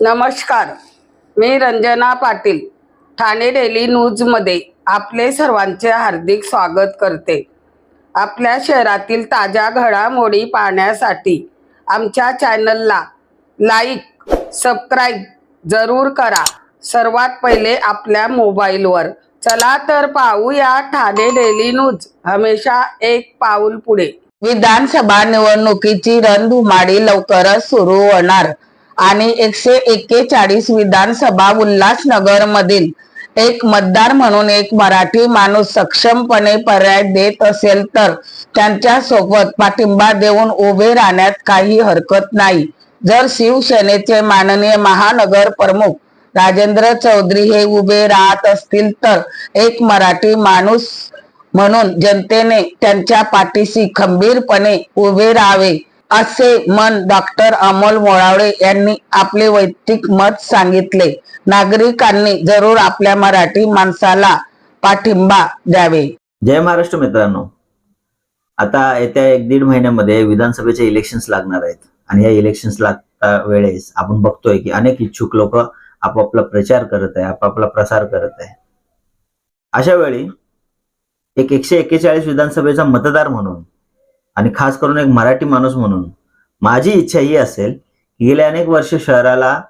नमस्कार मी रंजना पाटील ठाणे डेली न्यूजमध्ये आपले सर्वांचे हार्दिक स्वागत करते. आपल्या शहरातील ताज्या घडामोडी पाहण्यासाठी आमच्या चॅनलला लाईक सबस्क्राईब जरूर करा. सर्वात पहिले आपल्या मोबाईलवर चला तर पाहूया ठाणे डेली न्यूज. हमेशा एक पाऊल पुढे. विधानसभा निवडणुकीची रणधुमाडी लवकरच सुरू होणार. आणि एकशे एक्केचाळीस विधानसभा उल्हासनगर मधील एक मतदार म्हणून एक मराठी माणूस सक्षमपणे पर्याय देत असेल तर त्यांच्यासोबत पाठिंबा देऊन उभे राहण्यात काही हरकत नाही. जर शिवसेनेचे माननीय महानगर प्रमुख राजेंद्र चौधरी हे उभे राहत असतील तर एक मराठी माणूस म्हणून जनतेने त्यांच्या पाठीशी खंबीरपणे उभे राहावे. असे मन डॉक्टर अमोल मोळावळे यांनी आपले वैयक्तिक मत सांगितले. नागरिकांनी जरूर आपल्या मराठी माणसाला पाठिंबा द्यावे. जय महाराष्ट्र मित्रांनो. आता येत्या एक दीड महिन्यामध्ये विधानसभेचे इलेक्शन्स लागणार आहेत. आणि या इलेक्शन्स लागता वेळेस आपण बघतोय की अनेक इच्छुक लोक आपापला प्रचार करत आहे आपापला प्रसार करत आहे. अशा वेळी एक एकशे एक्केचाळीस विधानसभेचा मतदार म्हणून आणि खास करून एक मराठी माणूस म्हणून. माझी इच्छा ही असेल गेल्या अनेक वर्ष शहराला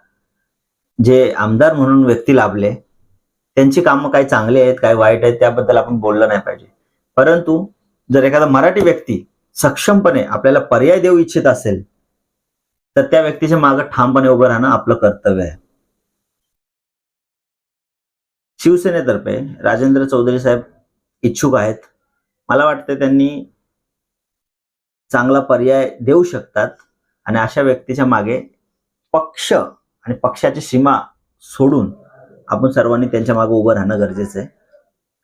जे आमदार म्हणून व्यक्ती लाभले त्यांची कामं काय चांगली आहेत काय वाईट आहेत त्याबद्दल आपण बोललं नाही पाहिजे. परंतु जर एखादा मराठी व्यक्ती सक्षमपणे आपल्याला पर्याय देऊ इच्छित असेल तर त्या व्यक्तीच्या मागे ठामपणे उभं राहणं आपलं कर्तव्य आहे. शिवसेनेतर्फे राजेंद्र चौधरी साहेब इच्छुक आहेत. मला वाटतं त्यांनी चांगला पर्याय देऊ शकतात. आणि अशा व्यक्तीच्या मागे पक्ष आणि पक्षाची सीमा सोडून आपण सर्वांनी त्यांच्या मागे उभं राहणं गरजेचं आहे.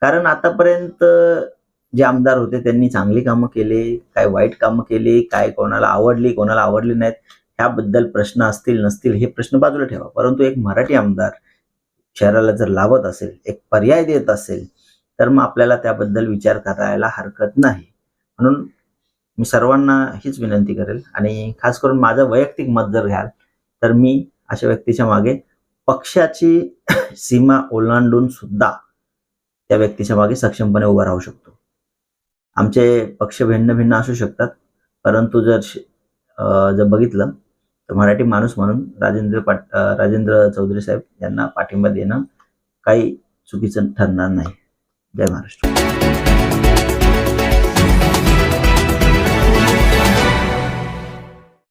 कारण आतापर्यंत जे आमदार होते त्यांनी चांगली कामं केली काय वाईट कामं केली काय कोणाला आवडली कोणाला आवडली नाहीत ह्याबद्दल प्रश्न असतील नसतील हे प्रश्न बाजूला ठेवा. परंतु एक मराठी आमदार शहराला जर लावत असेल एक पर्याय देत असेल तर मग आपल्याला त्याबद्दल विचार करायला हरकत नाही. म्हणून मी सर्वांना हीच विनंती करेल आणि खास करून माझं वैयक्तिक मत जर घ्याल तर मी अशा व्यक्तीच्या मागे पक्षाची सीमा ओलांडून सुद्धा त्या व्यक्तीच्या मागे सक्षमपणे उभा राहू शकतो. आमचे पक्ष भिन्न भिन्न असू शकतात परंतु जर जर बघितलं तर मराठी माणूस म्हणून राजेंद्र पाट राजेंद्र चौधरी साहेब यांना पाठिंबा देणं काही चुकीचं ठरणार नाही. जय महाराष्ट्र.